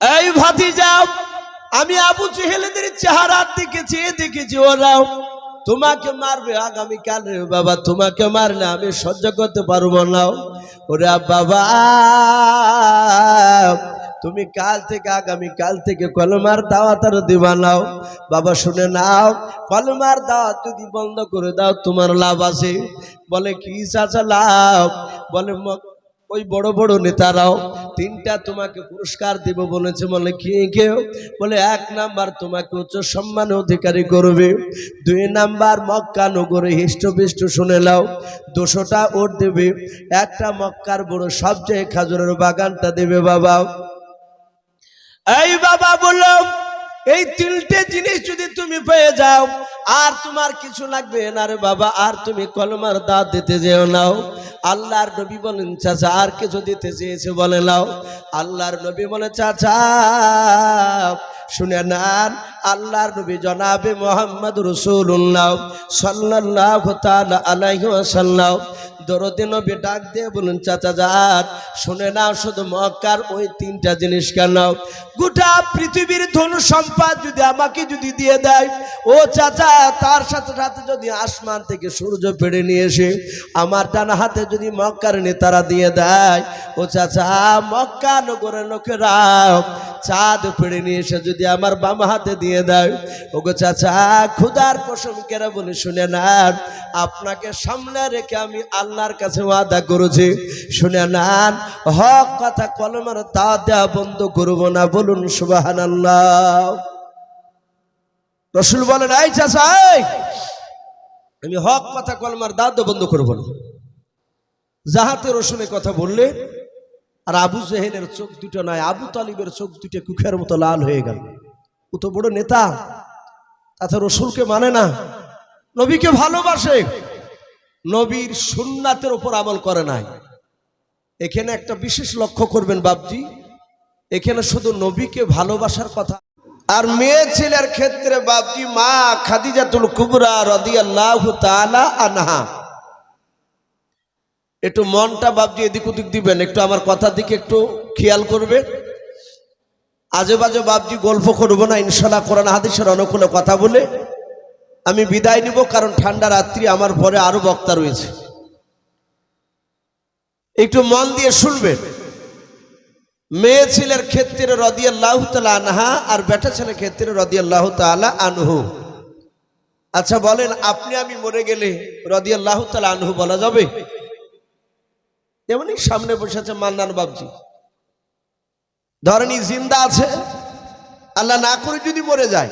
এই ভাতি যাও আমি আবু চেহেলেদের চেহারার দিকে চেয়ে দেখেছি ওরাও। তোমাকে মারবে আগামী কাল রে বাবা, তোমাকে মারলে আমি সহ্য করতে পারব না। ওরে বাবা, তুমি কাল থেকে আগামী কাল থেকে কলমার দাওয়াত আর দিবা নাও বাবা, শুনে নাও, কলমার দাওয়াত যদি বন্ধ করে দাও, তোমার লাভ আছে। বলে, কি চাচা লাভ? বলে ওই বড় বড় নেতারাও তিনটা তোমাকে পুরস্কার দিব বলেছে, বলে কি কেউ বলে এক নাম্বার তোমাকে উচ্চ সম্মান অধিকারী করবে, দুই নাম্বার মক্কা নগরে হিষ্টপিষ্ট শুনে নাও, দুশোটা ওট দেবে, একটা মক্কার বড় সবচেয়ে খাজুরের বাগানটা দেবে বাবা। এই বাবা বলল এই তিনটে জিনিস যদি তুমি পেয়ে যাও, আর তোমার কিছু লাগবে না রে বাবা, আর তুমি কলমার দাঁত দিতে যেও নাও আল্লাহর নবী বলেন, চাচা, আর কিছু দিতে চেয়েছে বলে নাও। আল্লাহর নবী বলে, চাচা শুনে নেন, আল্লাহর নবী জনাবে মোহাম্মদ রসুল্লাহ সাল্লাহ আলাইহি ওয়াসাল্লাম। দরদে নবী ডাক দিয়ে বলুন চাচা যান, শুনে নাও শুধু মক্কার ওই তিনটা জিনিস কেন? গোটা পৃথিবীর ধন সম্পদ যদি আমাকে যদি দিয়ে দেয়, ও চাচা, তার সাথে সাথে যদি আসমান থেকে সূর্য পেড়ে নিয়ে এসে আমার ডান হাতে যদি মক্কার নেতারা দিয়ে দেয়, ও চাচা, মক্কা নগরের লোকেরা চাঁদ পেড়ে নিয়ে এসে যদি আমার বাম হাতে দিয়ে দেয় ওগো চাচা ক্ষুদার পশম কেরা বলে শুনে না? আপনাকে সামনে রেখে আমি আল্লাহর কাছে ওয়াদা করেছি। শুনে নেন হক কথা কলমের তা দেওয়া বন্ধ করব না বলুন সুবাহান আল্লাহ রসুল বলেন এই চাচা এই, আমি হক কথা কলমার দাঁত বন্ধ করব না। যাহাতে রসুনে কথা বললে আর আবু জেহেলের চোখ দুটো নয়, আবু তালিবের চোখ দুটো কুখের মতো লাল হয়ে গেল। ও তো বড় নেতা তাতে রসুলকে মানে না। নবীকে ভালোবাসে, নবীর সুন্নাতের ওপর আমল করে নাই। এখানে একটা বিশেষ লক্ষ্য করবেন বাবজি এখানে শুধু নবীকে ভালোবাসার কথা। আর মেয়ে ছেলের ক্ষেত্রে বাবজি মা খাদিজাতুল কুবরা রদিয়াল্লাহু তাআলা আনহা। একটু মনটা বাবজি এদিক ওদিক দিবেন, একটু আমার কথার দিকে একটু খেয়াল করবে আজে বাজে বাবজি গল্প করব না, ইনশাল্লাহ কোরআন হাদিসের অনুকূলে কথা বলে আমি বিদায় নিব, কারণ ঠান্ডা রাত্রি আমার পরে আরও বক্তা রয়েছে। একটু মন দিয়ে শুনবেন। মেয়ে ছেলের ক্ষেত্রে রদিয়াল্লাহ আনহা আর বেটা ছেলের ক্ষেত্রে রদিয়াল্লাহ তালা আনহু। আচ্ছা বলেন, আপনি আমি মরে গেলে রদিয়াল্লাহ তালা আনহু বলা যাবে? এমনই সামনে বসে আছে মান্নান বাবজি। ধরেন জিন্দা আছে, আল্লাহ না করে যদি মরে যায়,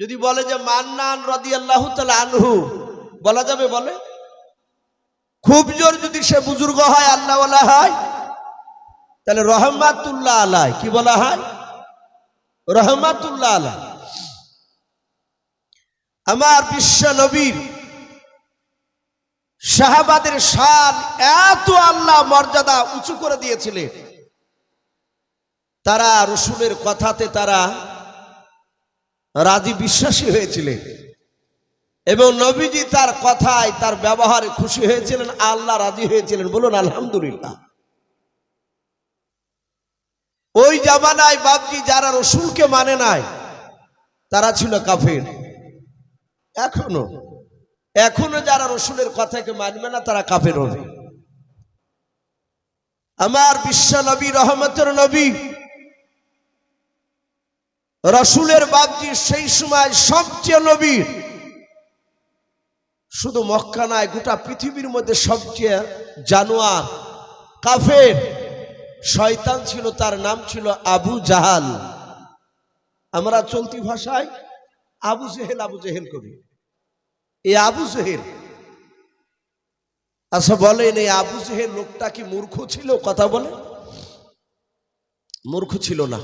যদি বলে যে মান্নান রদি আল্লাহ আনহু, বলা যাবে বলে? খুব জোর যদি সে বুজুর্গ হয় আল্লাহ বলা হয়, তাহলে রহমাতুল্লাহ আলাই, কি বলা হয়? রহমাতুল্লাহ আলাই। আমার বিশ্ব নবীর শাহাবাদের শান এত আল্লাহ মর্যাদা উঁচু করে দিয়েছিলেন। তারা রসুলের কথাতে তারা রাজি বিশ্বাসী হয়েছিলেন এবং নবীজি তার কথায় তার ব্যবহারে খুশি হয়েছিলেন, আল্লাহ রাজি হয়েছিলেন। বলুন, আলহামদুলিল্লাহ। ওই জামানায় বাবজি যারা রসুলকে মানে নাই, তারা ছিল কাফের। এখনও এখনও যারা রসুলের কথাকে মানবে না, তারা কাফের হবে। আমার বিশ্ব নবী, রহমতের নবী, রসুলের বাবজি সেই সময় সবচেয়ে নবী। শুধু মক্কা নয়, গোটা পৃথিবীর মধ্যে সবচেয়ে জানোয়ার, কাফের। শয়তান ছিল, তার নাম ছিল আবু জাহাল। আমরা চলতি ভাষায় আবু জেহেল আবু জেহেল করি এই আবু জেহেল। আচ্ছা বলেন এই আবু জেহেল লোকটা কি মূর্খ ছিল? কথা বলে মূর্খ ছিল না।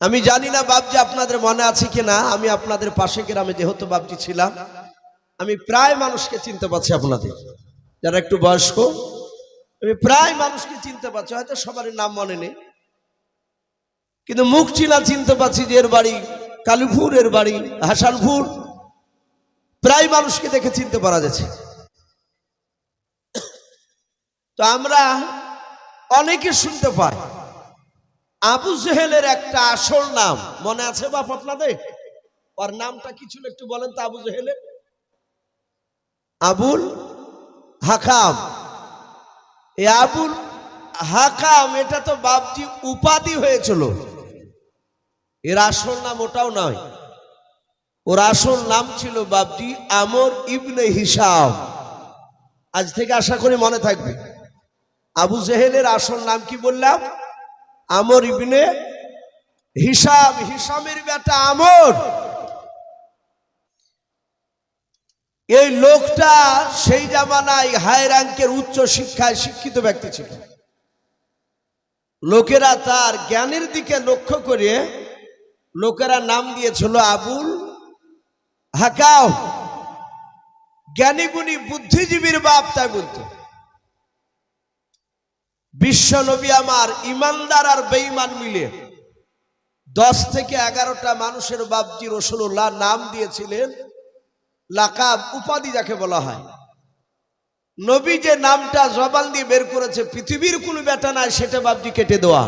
আমি জানি না বাবজি আপনাদের মনে আছে কি না। আমি আপনাদের পাশে গ্রামে যেহেতু বাবজি ছিলাম, আমি প্রায় মানুষকে চিনতে পারছি আপনাদের। যারা একটু বয়স্ক, আমি প্রায় মানুষকে চিনতে পারছি। হয়তো সবার নাম মনে নেই। কিন্তু মুখ চিনা চিনতে পারছি যে এর বাড়ি কালীপুর, এর বাড়ি হাসানপুর প্রায় মানুষকে দেখে চিনতে পারা যাচ্ছে তো আমরা অনেকে শুনতে পাই, আবু জেহেলের একটা আসল নাম, মনে আছে বাপ আপনাদের? ওর নামটা কি ছিল একটু বলেন তো, আবু জেহেলের? আবুল হাকাম। এই আবুল হাকাম, এটা তো বাপজি উপাধি হয়েছিল। এর আসল নাম ওটাও নয়। ওর আসল নাম ছিল বাপজি আমর ইবনে হিসাব আজ থেকে আশা করি মনে থাকবে। আবু জেহেলের আসল নাম কি বললাম? আমর ইবনে হিসাব হিসামের বেটা আমর। এই লোকটা সেই জামানায় হাই র্যাঙ্কের উচ্চ শিক্ষায় শিক্ষিত ব্যক্তি ছিল। লোকেরা তার জ্ঞানের দিকে লক্ষ্য করে লোকেরা নাম দিয়েছিল আবুল হাকাও। জ্ঞানীগুণী বুদ্ধিজীবীর বাপ তাই বলতো। বিশ্ব নবী আমার ইমানদার আর বেঈমান মিলে দশ থেকে এগারোটা মানুষের বাপজি রসুল্লাহ নাম দিয়েছিলেন লাকাব উপাধি যাকে বলা হয়। নবী যে নামটা জবান দিয়ে বের করেছে, পৃথিবীর কোন বেটা নাই, সেটা বাপজি কেটে দেওয়া।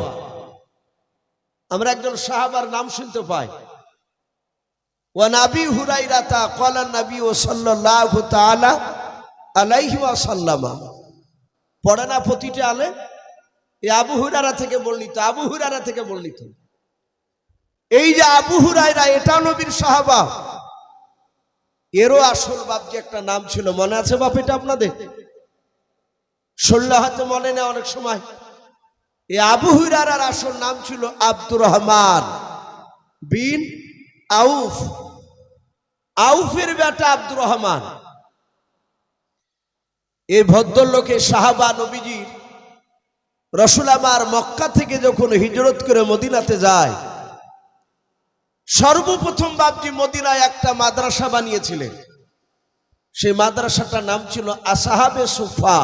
আমরা একজন সাহাবার নাম শুনতে পাই। নাবি হুরাইরাতা কলা নবী ও সাল্লাল্লাহু তাআলা আলাইহি ওয়াসাল্লামা পড়ে না প্রতিটা আলে? এই আবু হুরারা থেকে বর্ণিত, আবু হুরারা থেকে বর্ণিত। এই যে আবু হুরাইরা এটা নবীর সাহাবা। এরও আসল বাপ যে একটা নাম ছিল, মনে আছে বাপ এটা আপনাদের? শুনলে হয়তো মনে নেয় অনেক সময়। এই আবু হুরারার আসল নাম ছিল আব্দুর রহমান বিন আউফ। আউফের বেটা আব্দুর রহমান। এ ভদ্রলোকে সাহাবা নবীজির রসুল আমার মক্কা থেকে যখন হিজরত করে মদিনাতে যায়, সর্বপ্রথম বাপজি মদিনায় একটা মাদ্রাসা বানিয়েছিলেন। সেই মাদ্রাসাটার নাম ছিল আসাহাবে সুফা।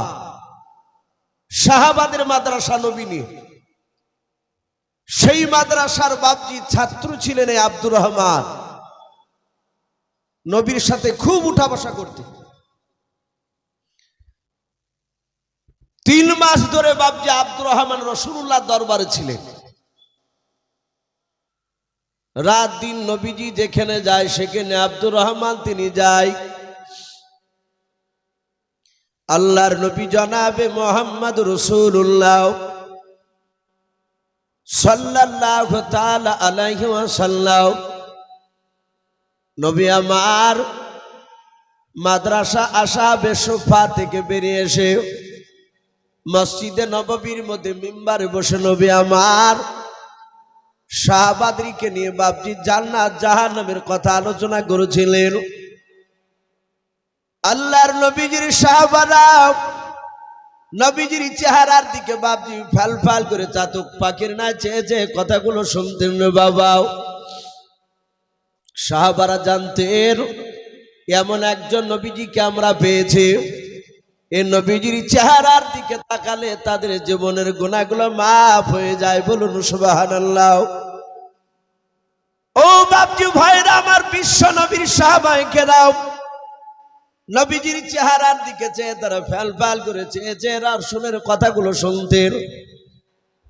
শাহাবাদের মাদ্রাসা নবীনী সেই মাদ্রাসার বাপজি ছাত্র ছিলেন আব্দুর রহমান। নবীর সাথে খুব উঠা বসা করতেন তিন মাস ধরে বাপজি আব্দুর রহমান রসুল্লাহ দরবারে ছিলেন। রাত দিন নবীজি যেখানে যায়, সেখানে আব্দুর রহমান তিনি যায়। আল্লাহর নবী জনাবে মোহাম্মদ রসুল্লাহ সাল্লাহ আলাইহি ওয়াসাল্লাম। নবী আমার মাদ্রাসা আশা বেসফা থেকে বেরিয়ে এসে মসজিদে নববীর মধ্যে মিম্বারে বসে নবী আমার শাহবাদরিকে নিয়ে বাবজি জান্নাত জাহান্নামের কথা আলোচনা করেছিলেন। আল্লাহর নবীজির শাহবাদা নবীজির চেহারার দিকে বাবজি ফাল ফাল করে চাতক পাখির না চেয়ে চেয়ে কথাগুলো শুনতেন রে বাবা শাহবারা জানতেন, এমন একজন নবীজিকে আমরা পেয়েছি। এই নবীজির চেহারার দিকে তাকালে তাদের জীবনের গুণাগুলো মাফ হয়ে যায় বলুন সুবাহান ও বাপজি ভাইরা, আমার বিশ্ব নবীর সাহাবাইকে দাও। নবীজির চেহারার দিকে চেয়ে তারা ফ্যাল ফ্যাল করে চেয়ে চেয়ে রাসুলের কথাগুলো শুনতেন।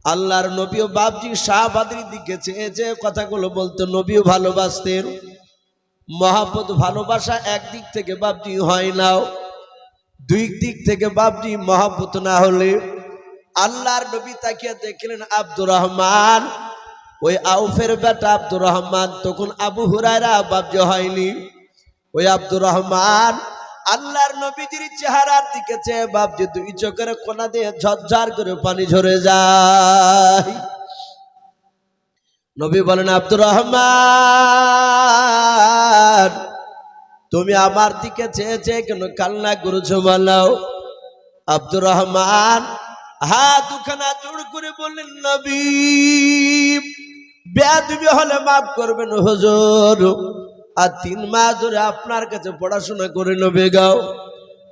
আল্লাহর নবীও বাপজি শাহবাদির দিকে চেয়ে যে কথাগুলো বলতো, নবীও ভালোবাসতেন মহাপত ভালোবাসা একদিক থেকে বাপজি হয় নাও, দুই দিক থেকে বাপজি মহাপত না হলে। আল্লাহর নবী তাকিয়ে দেখলেন আব্দুর রহমান, ওই আউফের বেটা আব্দুর রহমান, তখন আবু হুরায়রা বাবজি হয়নি। ওই আব্দুর রহমান আল্লাহর নবীজির চেহারার দিকে চেয়ে বাপজি দুই চোখের কোনা দিয়ে ঝরঝর করে পানি ঝরে যায়। নবী বলেন, আব্দুর রহমান, তুমি আমার দিকে চেয়ে চেয়ে কেন কান্না করেছ বলাও আব্দুর রহমান হাত দুখানা জোড় করে বললেন, নবী, বেয়াদবি হলে মাফ করবেন হুজুর। আর তিন মাস ধরে আপনার কাছে পড়াশোনা করে নেবে গাও।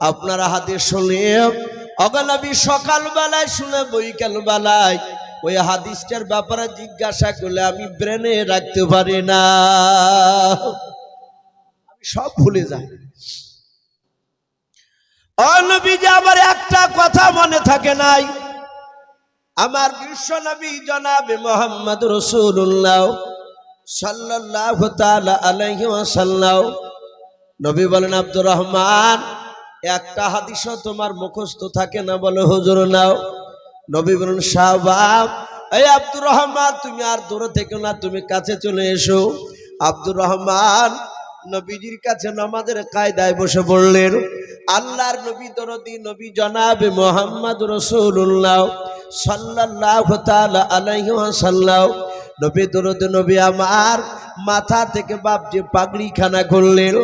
আপনার হাতে শুনে অগলাবি সকালবেলায় শুনে বৈকাল বেলায় ওই হাদিসটার ব্যাপারে জিজ্ঞাসা করলে আমি ব্রেনে রাখতে পারি না। আমি সব ভুলে যাই। অনবীজি আমার একটা কথা মনে থাকে নাই। আমার বিশ্ব নবী জনাবে মোহাম্মদ রসুল্লাহ সাল্লাহ ওয়াসাল্লাম। নবী বলেন, আব্দুর রহমান, একটা হাদিসও তোমার মুখস্থ থাকে না? বলে, হুজুর, নাও। নবী বলেন শাহবাব এই আব্দুর রহমান, তুমি আর দূরে থেকে না, তুমি কাছে চলে এসো। আব্দুর রহমান নবীজির কাছে নামাজের কায়দায় বসে বললেন, আল্লাহর নবী দরদি, নবী জনাবে মোহাম্মদ রসুল্লাহ সাল্লাহ তালা আলাইহি ওয়াসাল্লাম নবী, দরদ নবী আমার, মাথা থেকে বাপজি পাগড়ি খানা করলেন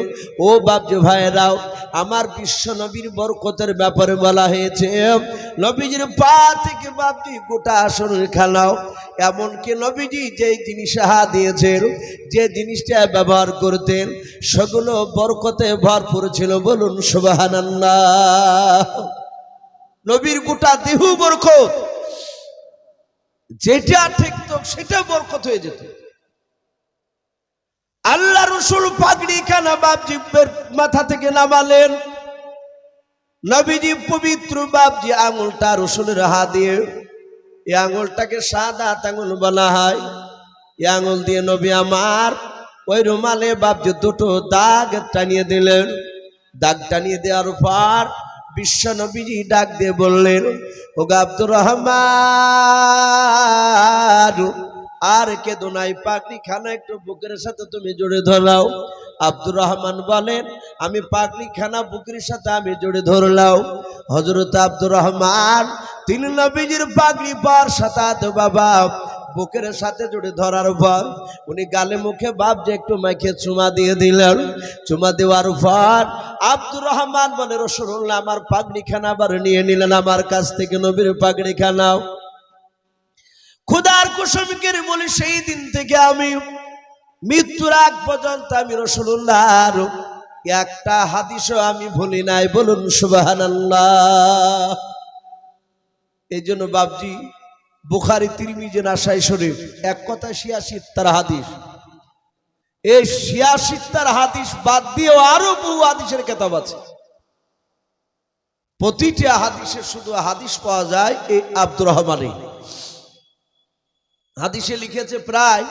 ও বাপজি ভাইরাও আমার বিশ্ব নবীর বরকতের ব্যাপারে বলা হয়েছে, নবীজির পা থেকে বাপজি গোটা আসনের খানাও। এমনকি নবীজি যেই জিনিস হা দিয়েছেন, যে জিনিসটা ব্যবহার করতেন, সেগুলো বরকতে ভরপুর ছিল বলুন সুবাহান্লাহ নবীর গোটা দেহ বরকত। যেটা ঠেকত সেটা বরকত হয়ে যেত। আল্লাহ রসুল পাগড়ি খানা বাপজিবের মাথা থেকে নামালেন। নবীজি পবিত্র বাপজি আঙুলটা রসুলের হাত দিয়ে এই আঙুলটাকে সাদা আঙুল বলা হয়। এই আঙুল দিয়ে নবী আমার ওই রুমালে বাপজি দুটো দাগ টানিয়ে দিলেন। দাগ টানিয়ে দেওয়ার পর বিশ্ব নবীজি ডাক দিয়ে বললেন ও আব্দুর রহমান, আর কে দোনাই পাগড়ি খানা একটু বুকের সাথে তুমি জুড়ে ধরাও। আব্দুর রহমান বলেন, আমি পাগড়ি খানা বুকের সাথে আমি জুড়ে ধরলাম। হজরত আব্দুর রহমান তিনি নবীজির পাগড়ি পার সাতাত বাবা বুকের সাথে জুড়ে ধরার পর উনি গালে মুখে বাপ যে একটু মাইকে চুমা দিয়ে দিলেন, চুমা দেওয়ার পর আব্দুর রহমান বলে রসুল্লাহ আমার পাগড়ি খানা আবার নিয়ে নিলেন আমার কাছ থেকে নবীর পাগড়ি খানাও। খুদার কুসুমকের বলি সেই দিন থেকে আমি মৃত্যুর আগ পর্যন্ত আমি রসুল্লাহর একটা হাদিসও আমি ভুলি নাই, বলুন সুবাহান এই জন্য বাবজি বুখারি, তিরমিজে, নাসাই শরীফ, এক কথা শিয়াশি তার হাদিস। এই শিয়াশি তার হাদিস বাদ দিয়েও আরও বহু হাদিসের কেতাব আছে। প্রতিটি হাদিসে শুধু হাদিস পাওয়া যায় এই আব্দুর রহমানের হাদিসে লিখেছে প্রায়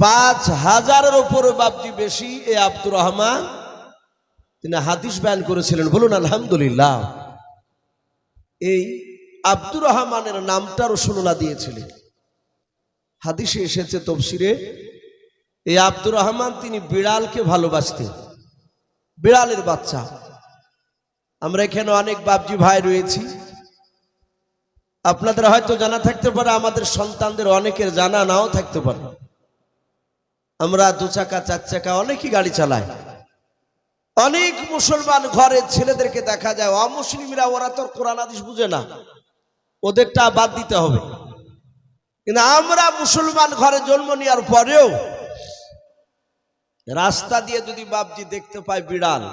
পাঁচ হাজারের ওপরে বাপজি বেশি এ আব্দুর রহমান। তিনি হাদিস ব্যান করেছিলেন। বলুন, আলহামদুলিল্লাহ। এই আব্দুর রহমানের নামটা রসুল্লাহ দিয়েছিলেন। হাদিসে এসেছে তফসিরে, এই আব্দুর রহমান তিনি বিড়ালকে ভালোবাসতেন। বিড়ালের বাচ্চা। আমরা এখানে অনেক বাপজি ভাই রয়েছি। আপনাদের হয়তো জানা থাকতে পারে, আমাদের সন্তানদের অনেকের জানা নাও থাকতে পারে। আমরা দু চাকা, চার চাকা অনেকই গাড়ি চালাই। অনেক মুসলমান ঘরের ছেলেদেরকে দেখা যায়, অমুসলিমরা ওরা তোর কোরআন আদিস বুঝে না। ওদেরটা বাদ দিতে হবে। কিন্তু আমরা মুসলমান ঘরে জন্ম নেওয়ার পরেও রাস্তা দিয়ে যদি বাপজি দেখতে পাই বিড়াল,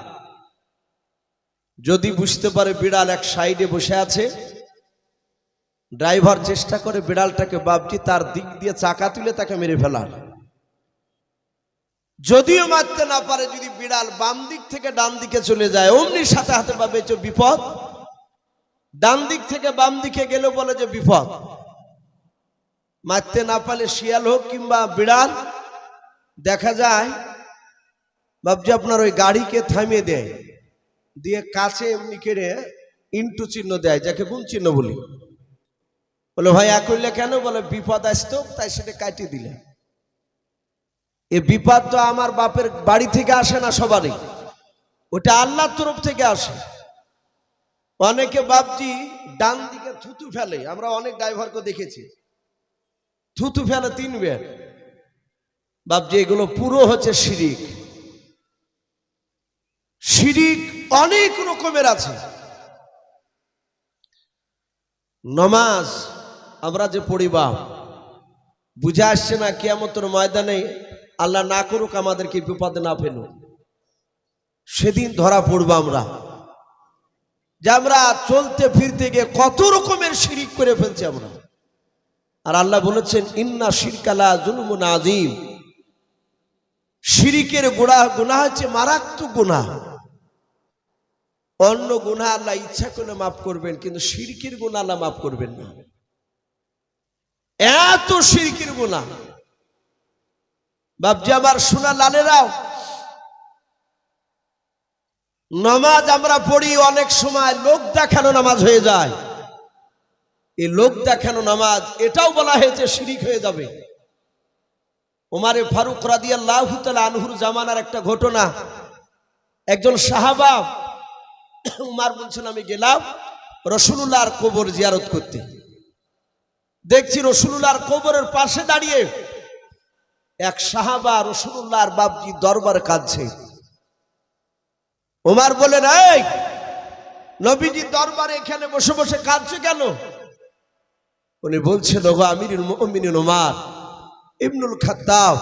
যদি বুঝতে পারে বিড়াল এক সাইডে বসে আছে, ড্রাইভার চেষ্টা করে বিড়ালটাকে বাপজি তার দিক দিয়ে চাকা তুলে তাকে মেরে ফেলার। যদিও মারতে না পারে, যদি বিড়াল বাম দিক থেকে ডান দিকে চলে যায়, অমনি সাথে হাতে পাবে বিপদ। ডান দিক থেকে বাম দিকে গেলে বলে যে বিপদ। মারতে না পারলে শিয়াল হোক কিংবা বিড়াল, দেখা যায় বাবজি আপনার ওই গাড়িকে থামিয়ে দেয়। দিয়ে কাছে এমনি কেড়ে ইন্টু চিহ্ন দেয়, যাকে কোন চিহ্ন বলি। বলে, ভাই এক করলে কেন? বলে, বিপদ আসতো, তাই সেটা কাটিয়ে দিলে। এ বিপদ তো আমার বাপের বাড়ি থেকে আসে না সবারই। ওটা আল্লাহর তরফ থেকে আসে। অনেকে বাপজি ডান দিকে থুতু ফেলে, আমরা অনেক ড্রাইভারকে দেখেছি। থুতু ফেলে তিন বের বাপজি এগুলো পুরো হচ্ছে শিরিক। শিরিক অনেক রকমের আছে। নমাজ, আমরা যে পড়িবা বুঝে আসছে না কেয়ামতের ময়দানে আল্লাহ না করুক আমাদেরকে বিপদে না ফেলু সেদিন ধরা পড়ব আমরা। যে আমরা চলতে ফিরতে গিয়ে কত রকমের শিরিক করে ফেলছি আমরা। আর আল্লাহ বলেছেন, ইন্না শিরকালা জুলুমুন আজিম শিরিকের গোড়া গুণা হচ্ছে মারাত্মক গুণা অন্য গুণা আল্লাহ ইচ্ছা করলে মাফ করবেন, কিন্তু শিরকির গুণা আল্লাহ মাফ করবেন না। এত শিরকির গুণা বাপজি, আমার সোনা লালেরাও নামাজ আমরা পড়ি অনেক সময়, লোক দেখানো নামাজ হয়ে যায়। এই লোক দেখানো নামাজ, এটাও বলা হয়েছে শিরিক হয়ে যাবে। ওমারে ফারুক রাদিয়াল্লাহু তাআলা আনহুর জামানার একটা ঘটনা। একজন সাহাবা, উমার বলছেন, আমি গেলাম রসুলুল্লাহর কবর জিয়ারত করতে। দেখছি রসুলুল্লাহর কবরের পাশে দাঁড়িয়ে এক সাহাবা রসুলুল্লাহর বাবজি দরবার কাঁদছে। ওমার বলেন এই, নবীজি দরবারে এখানে বসে বসে কাঁদছে কেন? উনি বলছেন আমিরুল মুমিনিন ওমার, ইবনুল খাত্তাব,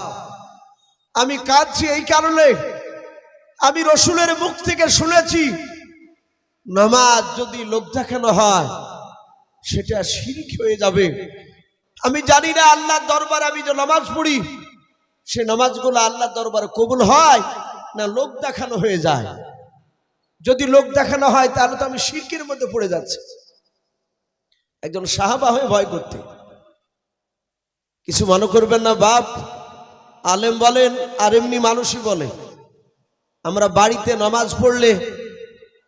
আমি কাঁদছি এই কারণে, আমি রসুলের মুখ থেকে শুনেছি, নামাজ যদি লোক দেখানো হয়, সেটা শিরিক হয়ে যাবে। আমি জানি না আল্লাহর দরবারে আমি যে নামাজ পড়ি, সে নামাজগুলো আল্লাহর দরবারে কবুল হয় না লোক দেখানো হয়ে যায়? যদি লোক দেখানো হয়, তাহলে তো আমি শিরকের মধ্যে পড়ে যাচ্ছি। একজন সাহাবা হয়ে ভয় করতে। কিছু মনে করবেন না, বাপ। আলেম বলেন, আর এমনি মানুষই বলে। আমরা বাড়িতে নামাজ পড়লে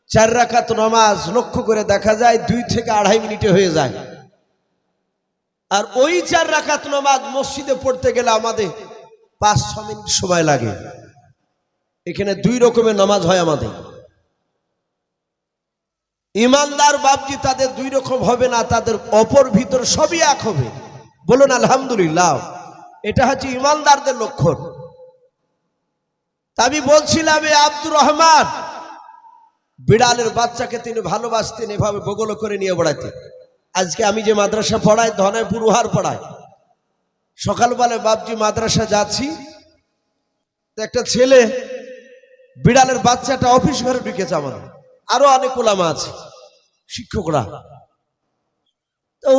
চার রাখাত নামাজ লক্ষ্য করে দেখা যায়, দুই থেকে আড়াই মিনিটে হয়ে যায়। আর ওই চার রাখাত নামাজ মসজিদে পড়তে গেলে আমাদের পাঁচ, ছ মিনিট সময় লাগে। এখানে দুই রকমের নামাজ হয় আমাদের। ইমানদার বাপজি তাদের দুই রকম হবে না, তাদের অপর ভিতর সবই এক হবে। বলুন, আলহামদুলিল্লাহ। এটা হচ্ছে ইমানদারদের লক্ষণ। আমি বলছিলাম, এ আব্দুর রহমান, বিড়ালের বাচ্চাকে তিনি ভালোবাসতেন, এভাবে বগল করে নিয়ে বেড়াতেন। আজকে আমি যে মাদ্রাসা পড়াই ধনাইপুর উহার পড়াই, সকালবেলায় বাপজি মাদ্রাসা যাচ্ছি একটা ছেলে বিড়ালের বাচ্চাটা অফিস ঘরে ঢুকেছে আমাদের। আরও অনেক ওলামা আছে। শিক্ষকরা। তো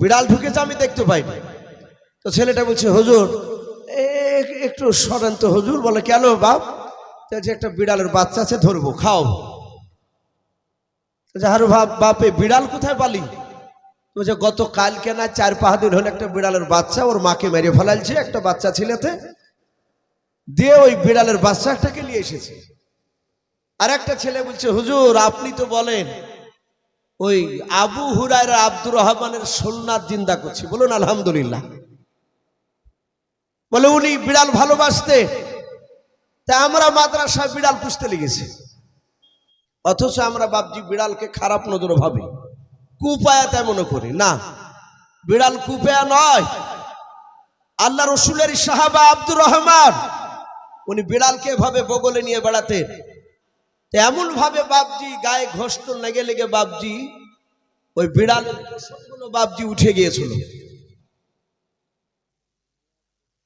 বিড়াল ঢুকেছে, আমি দেখতে পাইনি। তো ছেলেটা বলছে, হুজুর একটু সরেন তো, হুজুর। বলে, কেন বাপ? যে একটা বিড়ালের বাচ্চা আছে, ধরবো, খাও। হারু বাপ, বাপে বিড়াল কোথায় পালি? বলছে গত কালকে না চার পাঁচ দিন হলো একটা বিড়ালের বাচ্চা ওর মাকে মেরে ফেলালছে একটা বাচ্চা ছেলেতে। দিয়ে ওই বিড়ালের বাচ্চাটাকে নিয়ে এসেছে। আর একটা ছেলে বলছে, হুজুর, আপনি তো বলেন ওই আবু হুরায়রা আব্দুর রহমানের সোলনাথ জিন্দা করছি। বলুন, আলহামদুলিল্লাহ। বলে উনি বিড়াল ভালোবাসতে, তা আমরা মাদ্রাসা বিড়াল পুষতে লেগেছি। অথচ আমরা বাপজি বিড়ালকে খারাপ নজর ভাবি। কুপায়া তাই মনে করি। না, বিড়াল কুপায়া নয়। আল্লাহ রসুলের সাহাবা আব্দুর রহমান, উনি বিড়ালকে এভাবে বগলে নিয়ে বেড়াতেন। এমন ভাবে বাপজি গায়ে ঘষ্ট লেগে লেগে বাপজি, ওই বিড়ালের পশমগুলো বাপজি উঠে গিয়েছিল।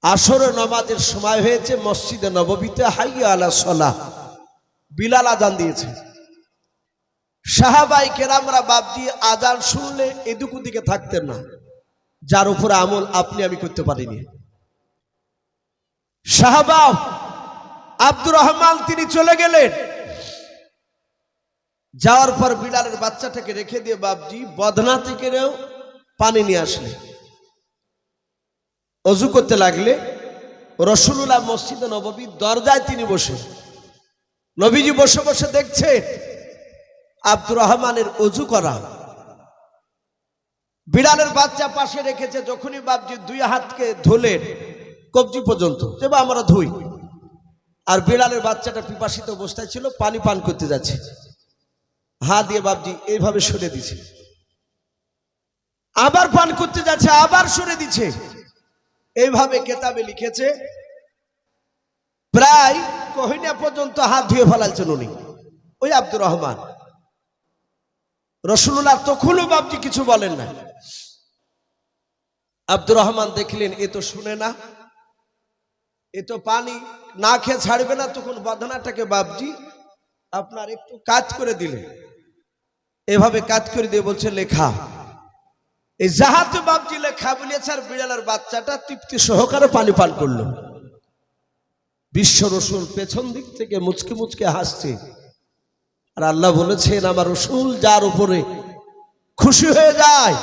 আসর নমাজের সময় হয়েছে, মসজিদে নববীতে হাইয়া আলা সলা বিলাল আজান দিয়েছে। সাহাবাই কেরামরা বাপজি আজান শুনলে এদিক দিকে থাকতেন না। যার উপরে আমল আপনি আমি করতে পারিনি। সাহাবা আব্দুর রহমান তিনি চলে গেলেন। যাওয়ার পর বিড়ালের বাচ্চাটাকে রেখে দিয়ে বাপজি বদনা থেকে পানি নিয়ে আসলে। অজু করতে লাগলে রসুল্লাহ মসজিদে নববী দরজায় তিনি বসে। নবীজি বসে বসে দেখছে আব্দুর রহমানের অজু করা। বিড়ালের বাচ্চা পাশে রেখেছে যখনই বাপজি দুই হাতকে ধুলেন কবজি পর্যন্ত, যে আমরা ধুই। আর বিড়ালের বাচ্চাটা পিপাসিত অবস্থায় ছিল, পানি পান করতে যাচ্ছে। হা দিয়ে বাপজি, এইভাবে সরে দিছে। আবার পান করতে যাচ্ছে, আবার সরে দিচ্ছে এইভাবে কেতাবে লিখেছে, প্রায় কহিনা পর্যন্ত হাত ধুয়ে ফেলালছেন উনি। ওই আব্দুর রহমান। রসুল্লাহ তখনও বাপজি কিছু বলেন না। আব্দুর রহমান দেখলেন, এ তো শুনে না। এ তো পানি না খেয়ে ছাড়বে না, তখন বাঁধনাটাকে বাপজি আপনার একটু কাজ করে দিলেন। এভাবে কাজ করে দিয়ে বলছে, লেখা। এই জাহাতে বাপজি লেখা বলিয়েছে আর বিড়ালের বাচ্চাটা তৃপ্তি সহকারে পানি পান করল। বিশ্ব রসুল পেছন দিক থেকে মুচকে মুচকে হাসছে। আর আল্লাহ বলেছেন, আমার রসুল যার উপরে খুশি হয়ে যায়,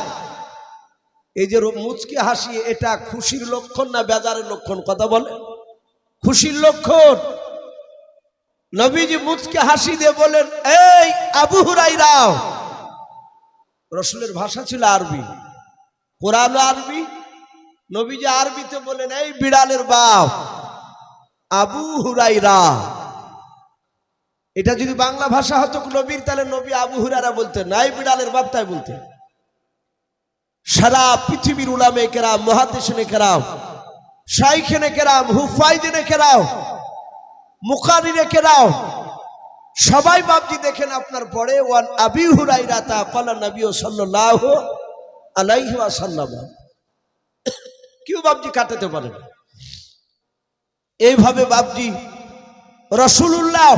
এই যে মুচকে হাসি, এটা খুশির লক্ষণ না বেজারের লক্ষণ? কথা বলে। খুশির লক্ষণ। নবীজি মুচকে হাসি দিয়ে বলেন, এই আবু হুরাইরাও রসুলের ভাষা ছিল আরবি। কোরআন আরবি, নবীজি আরবিতে বলেন, এই বিড়ালের বাপ, আবু হুরাইরা এটা যদি বাংলা ভাষা হতো নবীর, তাহলে নবী আবু হুরারা বলতেন নাই বিড়ালের বাপ তাই বলতেন। সারা পৃথিবীর উলামে কেরাম, মহাদেশনে কেরাম শাইখেনে কেরাম হুফাইদিনে কেরাম মুখারিনে কেরাম সবাই বাপজি দেখেন আপনার পরে ওয়ান আবি হুরাইরা তা কলা নবী সাল্লাল্লাহু আলাইহি ওয়াসাল্লাম কেউ বাপজি কাটাতে পারে না। এইভাবে বাপজি রসুল্লাহ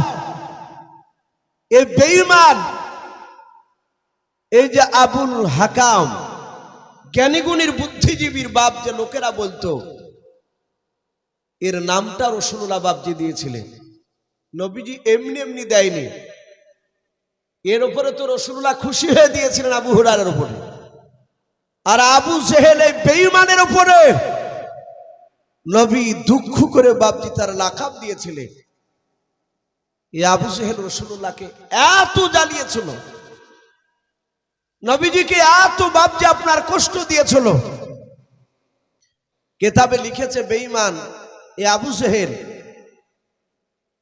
এই বেঈমান, এই যে আবুল হাকাম, জ্ঞানীগুণীর বুদ্ধিজীবীর বাপ যে লোকেরা বলতো, এর নামটা রসুল্লাহ বাপজি দিয়েছিলেন নবীজি এমনি এমনি দেয়নি। এর উপরে তো রসুল্লাহ খুশি হয়ে দিয়েছিলেন আবু হুরারের উপরে। আর আবু জেহেল এই বেঈমানের উপরে নবী দুঃখ করে বাপজি তার লাকাব দিয়েছিলেন। এই আবু জেহেল রসুল্লাহকে এত জ্বালিয়েছিল নবীজিকে এত বাপজি আপনার কষ্ট দিয়েছিল। কেতাবে লিখেছে, বেঈমান, এ আবু জেহেল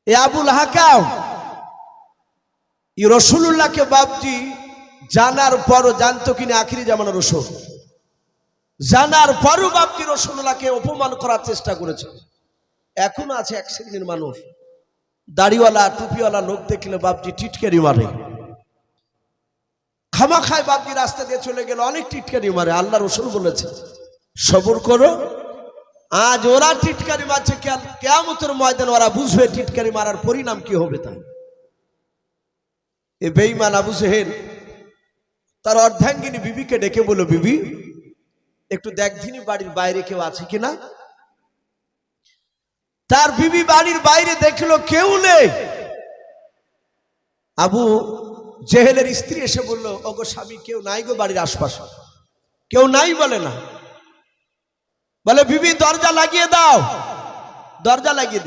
এ আবুল হাকাম। রসুল্লাহকে বাপটি জানার পরও জানতো কিনা আখিরি জামানো রসুল। জানার পরও বাপজি রসুল্লাহকে অপমান করার চেষ্টা করেছে। এখনও আছে এক শ্রেণির মানুষ। দাড়িওয়ালা, টুপিওয়ালা লোক দেখলে বাপটি টিটকারি মারে। খামা খায় বাপজি রাস্তা দিয়ে চলে গেল অনেক টিটকারি মারে। আল্লাহ রসুল বলেছে, সবর করো আজ ওরা টিটকারি মারছে কেয়ামতের ময়দান ওরা বুঝবে টিটকারি মারার পরিণাম কি হবে তাই এ বেইমান আবু সেহেল তার অর্ধাঙ্গিনী বিবিকে ডেকে বলো বিবি, একটু দেখধিনী বাড়ির বাইরে কেউ আছে কিনা? তার বিবি বাড়ির বাইরে দেখল কেউ নেই। আবু জেহেলের স্ত্রী এসে বলল, ওগো স্বামী, কেউ নাই গো বাড়ির আশপাশে। কেউ নাই বলে না। বলে বিবি দরজা লাগিয়ে দাও। দরজা লাগিয়ে দিল।